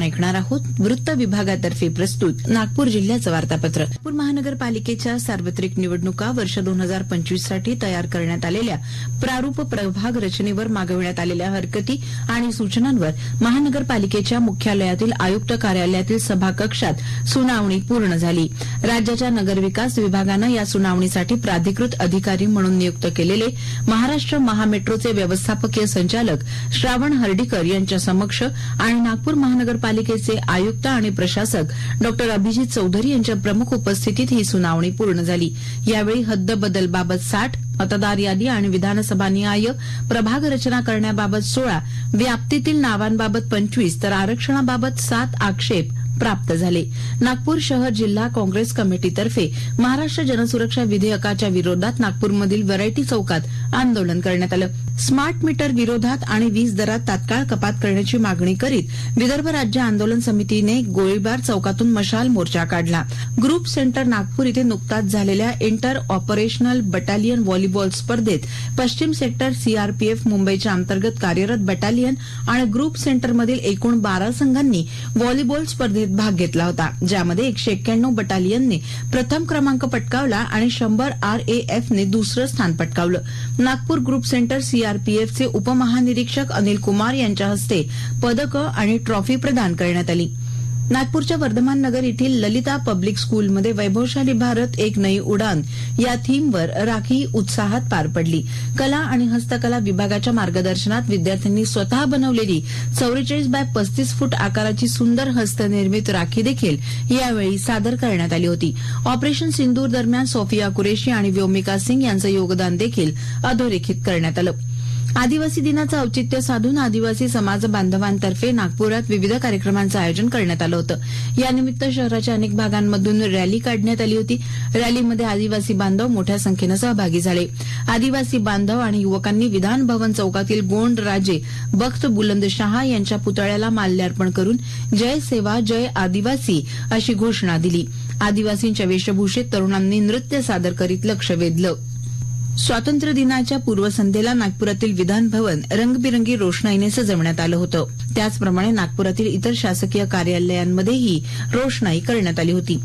आपण ऐकणार आहोत वृत्त विभागातर्फे प्रस्तुत नागपूर जिल्ह्याचं वार्तापत्र. नागपूर महानगरपालिकेच्या सार्वत्रिक निवडणुका वर्ष दोन हजार पंचवीससाठी तयार करण्यात आलेल्या प्रारूप प्रभाग रचनेवर मागविण्यात आलेल्या हरकती आणि सूचनांवर महानगरपालिकेच्या मुख्यालयातील आयुक्त कार्यालयातील सभाकक्षात सुनावणी पूर्ण झाली. राज्याच्या नगरविकास विभागानं या सुनावणीसाठी प्राधिकृत अधिकारी म्हणून नियुक्त केलेले महाराष्ट्र महामेट्रोचे व्यवस्थापकीय संचालक श्रावण हर्डीकर यांच्या समक्ष आणि नागपूर महापालिकेचे आयुक्त आणि प्रशासक डॉ अभिजित चौधरी यांच्या प्रमुख उपस्थितीत ही सुनावणी पूर्ण झाली. यावेळी हद्दबदलबाबत साठ मतदार यादी आणि विधानसभा निहाय प्रभाग रचना करण्याबाबत सोळा व्याप्तीतील नावांबाबत पंचवीस तर आरक्षणाबाबत सात आक्षेप प्राप्त झाले. नागपूर शहर जिल्हा काँग्रेस कमिटीतर्फे महाराष्ट्र जनसुरक्षा विधेयकाच्या विरोधात नागपूरमधील व्हरायटी चौकात आंदोलन करण्यात आलं. स्मार्ट मीटर विरोधात आणि वीज दरात तात्काळ कपात करण्याची मागणी करीत विदर्भ राज्य आंदोलन समितीने गोळीबार चौकातून मशाल मोर्चा काढला. ग्रुप सेंटर नागपूर इथे नुकताच झालेल्या इंटर ऑपरेशनल बटालियन व्हॉलीबॉल स्पर्धेत पश्चिम सेक्टर सीआरपीएफ मुंबईच्या अंतर्गत कार्यरत बटालियन आणि ग्रुप सेंटरमधील एकूण बारा संघांनी व्हॉलीबॉल स्पर्धेत भाग घेतला होता ज्यामध्ये एकशे एक्क्याण्णव बटालियनने प्रथम क्रमांक पटकावला आणि शंभर आरएएफने दुसरं स्थान पटकावलं. नागपूर ग्रुप सेंटर सीआरपीएफचे उपमहानिरीक्षक अनिल कुमार यांच्या हस्ते पदकं आणि ट्रॉफी प्रदान करण्यात आली. नागपूरच्या वर्धमान नगर येथील ललिता पब्लिक स्कूलमध्ये वैभवशाली भारत एक नई उडान या थीमवर राखी उत्साहात पार पडली. कला आणि हस्तकला विभागाच्या मार्गदर्शनात विद्यार्थ्यांनी स्वतः बनवलेली चौवेचाळीस बाय पस्तीस फूट आकाराची सुंदर हस्तनिर्मित राखी देखील यावेळी सादर करण्यात आली होती. ऑपरेशन सिंदूर दरम्यान सोफिया कुरेशी आणि व्योमिका सिंग यांचं योगदान देखील अधोरेखित करण्यात आलं. आदिवासी दिनाचं औचित्य साधून आदिवासी समाज बांधवांतर्फे नागपुरात विविध कार्यक्रमांचं आयोजन करण्यात आलं होतं. यानिमित्त शहराच्या अनेक भागांमधून रॅली काढण्यात आली होती. रॅलीमध्ये आदिवासी बांधव मोठ्या संख्येनं सहभागी झाले. आदिवासी बांधव आणि युवकांनी विधान भवन चौकातील गोंड राजे बख्त बुलंद शहा यांच्या पुतळ्याला माल्यार्पण करून जय सेवा जय आदिवासी अशी घोषणा दिली. आदिवासींच्या वेशभूषेत तरुणांनी नृत्य सादर करीत लक्ष वेधलं. स्वातंत्र्य दिनाच्या पूर्वसंध्येला नागपुरातील विधान भवन रंगबिरंगी रोषणाईने सजवण्यात आलं होतं. त्याचप्रमाणे नागपुरातील इतर शासकीय कार्यालयांमध्येही रोषणाई करण्यात आली होती.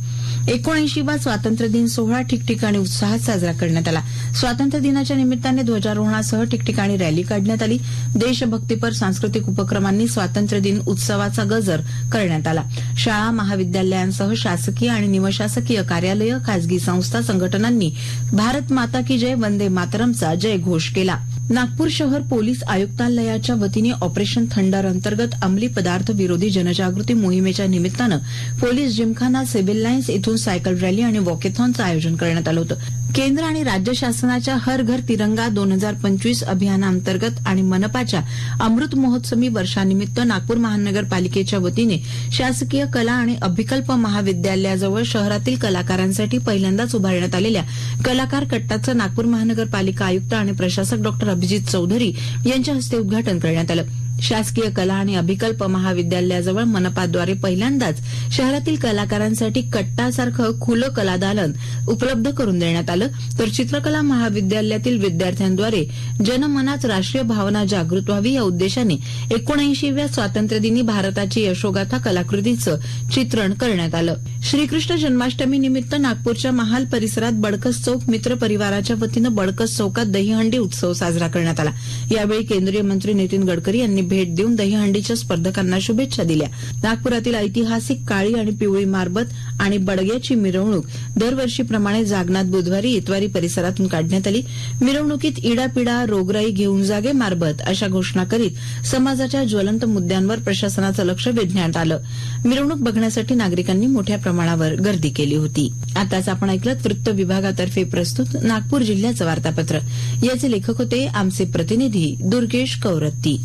एकोणऐंशीवा स्वातंत्र्य दिन सोहळा ठिकठिकाणी उत्साहात साजरा करण्यात आला. स्वातंत्र्य दिनाच्या निमित्ताने ध्वजारोहणासह ठिकठिकाणी रॅली काढण्यात आली. देशभक्तीपर सांस्कृतिक उपक्रमांनी स्वातंत्र्य दिन उत्सवाचा गजर करण्यात आला. शाळा महाविद्यालयांसह शासकीय आणि निमशासकीय कार्यालय खासगी संस्था संघटनांनी भारत माता की जय वंदे मातरमचा जय घोष केला. नागपूर शहर पोलीस आयुक्तालयाच्या वतीने ऑपरेशन थंडर अंतर्गत अंमली पदार्थ विरोधी जनजागृती मोहिमेच्या निमित्तानं पोलीस जिमखाना सिव्हिल लाईन्स इथून सायकल रॅली आणि वॉकेथॉनचं आयोजन करण्यात आलं होतं. केंद्र आणि राज्य शासनाच्या हर घर तिरंगा दोन हजार पंचवीस अभियानांतर्गत आणि मनपाच्या अमृत महोत्सवी वर्षानिमित्त नागपूर महानगरपालिकेच्या वतीने शासकीय कला आणि अभिकल्प महाविद्यालयाजवळ शहरातील कलाकारांसाठी पहिल्यांदाच उभारण्यात आलेल्या कलाकार कट्टाचं नागपूर महानगरपालिका आयुक्त आणि प्रशासक डॉ अभिजित चौधरी यांच्या हस्ते उद्घाटन करण्यात आलं. शासकीय कला आणि अभिकल्प महाविद्यालयाजवळ मनपाद्वारे पहिल्यांदाच शहरातील कलाकारांसाठी कट्टासारखं खुलं कलादालन उपलब्ध करून देण्यात आलं. तर चित्रकला महाविद्यालयातील विद्यार्थ्यांद्वारे जनमनात राष्ट्रीय भावना जागृत व्हावी या उद्देशाने एकोणऐंशीव्या स्वातंत्र्यदिनी भारताची यशोगाथा कलाकृतीचं चित्रण करण्यात आलं. श्रीकृष्ण जन्माष्टमी निमित्त नागपूरच्या महाल परिसरात बडकस चौक मित्र परिवाराच्या वतीनं बडकस चौकात दहीहंडी उत्सव साजरा करण्यात आला. यावेळी केंद्रीय मंत्री नितीन गडकरी यांनी भेट देऊन दहीहंडीच्या स्पर्धकांना शुभेच्छा दिल्या. नागपुरातील ऐतिहासिक काळी आणि पिवळी मारबत आणि बडग्याची मिरवणूक दरवर्षीप्रमाणे जागनाथ बुधवारी इतवारी परिसरातून काढण्यात आली. मिरवणुकीत इडापिडा रोगराई घेऊन जागे मारबत अशा घोषणा करीत समाजाच्या ज्वलंत मुद्द्यांवर प्रशासनाचं लक्ष वेधण्यात आलं. मिरवणूक बघण्यासाठी नागरिकांनी मोठ्या प्रमाणावर गर्दी केली होती. आताच आपण ऐकलं वृत्त विभागातर्फे प्रस्तुत नागपूर जिल्ह्याचं वार्तापत्र. याचे लेखक होते आमचे प्रतिनिधी दुर्गेश कौरत्ती.